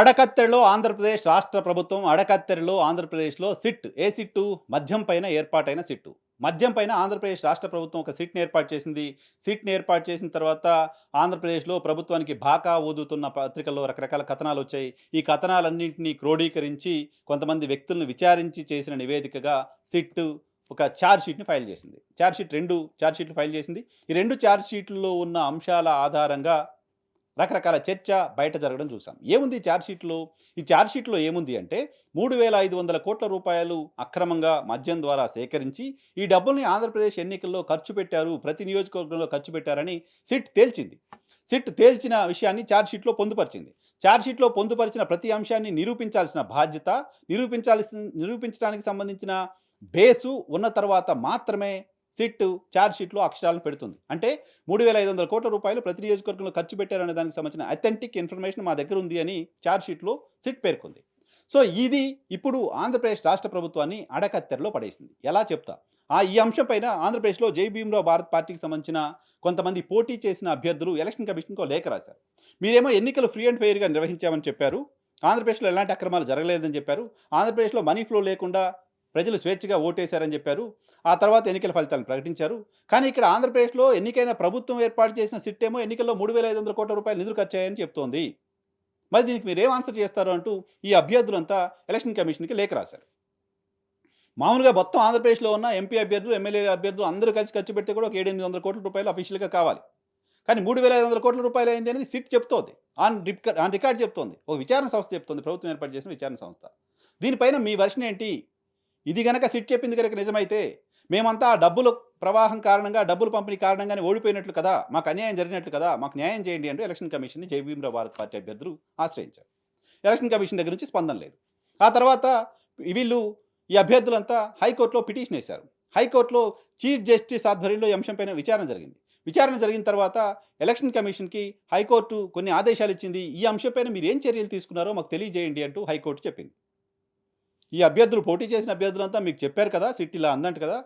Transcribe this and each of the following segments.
అడకత్తెరలో ఆంధ్రప్రదేశ్ రాష్ట్ర ప్రభుత్వం అడకత్తెరలో ఆంధ్రప్రదేశ్లో సిట్ ఏ సిట్టు? మద్యం పైన ఏర్పాటైన సిట్టు. మద్యం పైన ఆంధ్రప్రదేశ్ రాష్ట్ర ప్రభుత్వం ఒక సిట్ని ఏర్పాటు చేసింది. సిట్ని ఏర్పాటు చేసిన తర్వాత ఆంధ్రప్రదేశ్లో ప్రభుత్వానికి బాకా ఊదుతున్న పత్రికల్లో రకరకాల కథనాలు వచ్చాయి. ఈ కథనాలన్నింటినీ క్రోడీకరించి కొంతమంది వ్యక్తులను విచారించి చేసిన నివేదికగా సిట్ ఒక ఛార్జ్ షీట్ని ఫైల్ చేసింది. ఛార్జ్ షీట్ రెండు ఛార్జ్ షీట్లు ఫైల్ చేసింది. ఈ రెండు ఛార్జ్ షీట్లలో ఉన్న అంశాల ఆధారంగా రకరకాల చర్చ బయట జరగడం చూసాం. ఏముంది చార్జ్షీట్లో ఈ చార్జ్షీట్లో ఏముంది అంటే మూడు వేల ఐదు వందల కోట్ల రూపాయలు అక్రమంగా మద్యం ద్వారా సేకరించి ఈ డబ్బుల్ని ఆంధ్రప్రదేశ్ ఎన్నికల్లో ఖర్చు పెట్టారు ప్రతి నియోజకవర్గంలో ఖర్చు పెట్టారని సిట్ తేల్చింది. సిట్ తేల్చిన విషయాన్ని చార్జ్షీట్లో పొందుపరిచింది. చార్జ్షీట్లో పొందుపరిచిన ప్రతి అంశాన్ని నిరూపించాల్సిన బాధ్యత నిరూపించాల్సిన నిరూపించడానికి సంబంధించిన బేసు ఉన్న తర్వాత మాత్రమే సిట్ ఛార్జ్ షీట్లో అక్షరాలను పెడుతుంది. అంటే మూడు వేల ఐదు వందల కోట్ల రూపాయలు ప్రతి నియోజకవర్గంలో ఖర్చు పెట్టారనే దానికి సంబంధించిన అథెంటిక్ ఇన్ఫర్మేషన్ మా దగ్గర ఉంది అని ఛార్జ్ షీట్లో సిట్ పేర్కొంది. సో ఇది ఇప్పుడు ఆంధ్రప్రదేశ్ రాష్ట్ర ప్రభుత్వాన్ని అడకత్తెరలో పడేసింది. ఎలా చెప్తా? ఆ ఈ అంశం పైన ఆంధ్రప్రదేశ్లో జై భీమ్రావ్ భారత్ పార్టీకి సంబంధించిన కొంతమంది పోటీ చేసిన అభ్యర్థులు ఎలక్షన్ కమిషన్కు లేఖ రాశారు. మీరేమో ఎన్నికలు ఫ్రీ అండ్ ఫెయిర్గా నిర్వహించామని చెప్పారు. ఆంధ్రప్రదేశ్లో ఎలాంటి అక్రమాలు జరగలేదని చెప్పారు. ఆంధ్రప్రదేశ్లో మనీ ఫ్లో లేకుండా ప్రజలు స్వేచ్ఛగా ఓటేశారని చెప్పారు. ఆ తర్వాత ఎన్నికల ఫలితాలను ప్రకటించారు. కానీ ఇక్కడ ఆంధ్రప్రదేశ్లో ఎన్నికైన ప్రభుత్వం ఏర్పాటు చేసిన సిట్టేమో ఎన్నికల్లో మూడు వేల ఐదు వందల కోట్ల రూపాయలు నిధులు ఖర్చయ్యాయని చెప్తోంది. మరి దీనికి మీరు ఏం ఆన్సర్ చేస్తారు అంటూ ఈ అభ్యర్థులంతా ఎలక్షన్ కమిషన్కి లేఖ రాశారు. మామూలుగా మొత్తం ఆంధ్రప్రదేశ్లో ఉన్న ఎంపీ అభ్యర్థులు ఎమ్మెల్యే అభ్యర్థులు అందరూ కలిసి ఖర్చు పెడితే కూడా ఒక ఏడెనిమిది వందల కోట్ల రూపాయలు అఫీషియల్గా కావాలి. కానీ మూడు వేల ఐదు వందల కోట్ల రూపాయలు అయింది అనేది సిట్ చెప్తోంది. ఆన్ రికార్డ్ ఆన్ రికార్డ్ చెప్తోంది. ఒక విచారణ సంస్థ చెప్తోంది. ప్రభుత్వం ఏర్పాటు చేసిన విచారణ సంస్థ. దీనిపైన మీ వర్షన్ ఏంటి? ఇది గనక సిట్ చెప్పింది కనుక నిజమైతే మేమంతా ఆ డబ్బులు ప్రవాహం కారణంగా డబ్బులు పంపిణీ కారణంగానే ఓడిపోయినట్లు కదా మాకు అన్యాయం జరిగినట్లు కదా మాకు న్యాయం చేయండి అంటూ ఎలక్షన్ కమిషన్ని జయభీమరావు భారత్ పార్టీ అభ్యర్థులు ఆశ్రయించారు. ఎలక్షన్ కమిషన్ దగ్గర నుంచి స్పందన లేదు. ఆ తర్వాత వీళ్ళు ఈ అభ్యర్థులంతా హైకోర్టులో పిటిషన్ వేశారు. హైకోర్టులో చీఫ్ జస్టిస్ ఆధ్వర్యంలో ఈ అంశంపైన విచారణ జరిగింది. విచారణ జరిగిన తర్వాత ఎలక్షన్ కమిషన్కి హైకోర్టు కొన్ని ఆదేశాలు ఇచ్చింది. ఈ అంశంపైన మీరు ఏం చర్యలు తీసుకున్నారో మాకు తెలియజేయండి అంటూ హైకోర్టు చెప్పింది. ఈ అభ్యర్థులు పోటీ చేసిన అభ్యర్థులంతా మీకు చెప్పారు కదా సిట్ ఇలా అందంట కదా.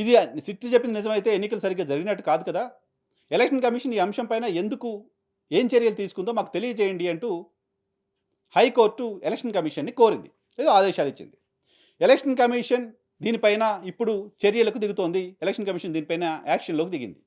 ఇది సిట్ చెప్పింది నిజమైతే ఎన్నికలు సరిగ్గా జరిగినట్టు కాదు కదా. ఎలక్షన్ కమిషన్ ఈ అంశం పైన ఎందుకు ఏం చర్యలు తీసుకుందో మాకు తెలియజేయండి అంటూ హైకోర్టు ఎలక్షన్ కమిషన్ని కోరింది. ఏదో ఆదేశాలు ఇచ్చింది. ఎలక్షన్ కమిషన్ దీనిపైన ఇప్పుడు చర్యలకు దిగుతోంది. ఎలక్షన్ కమిషన్ దీనిపైన యాక్షన్లోకి దిగింది.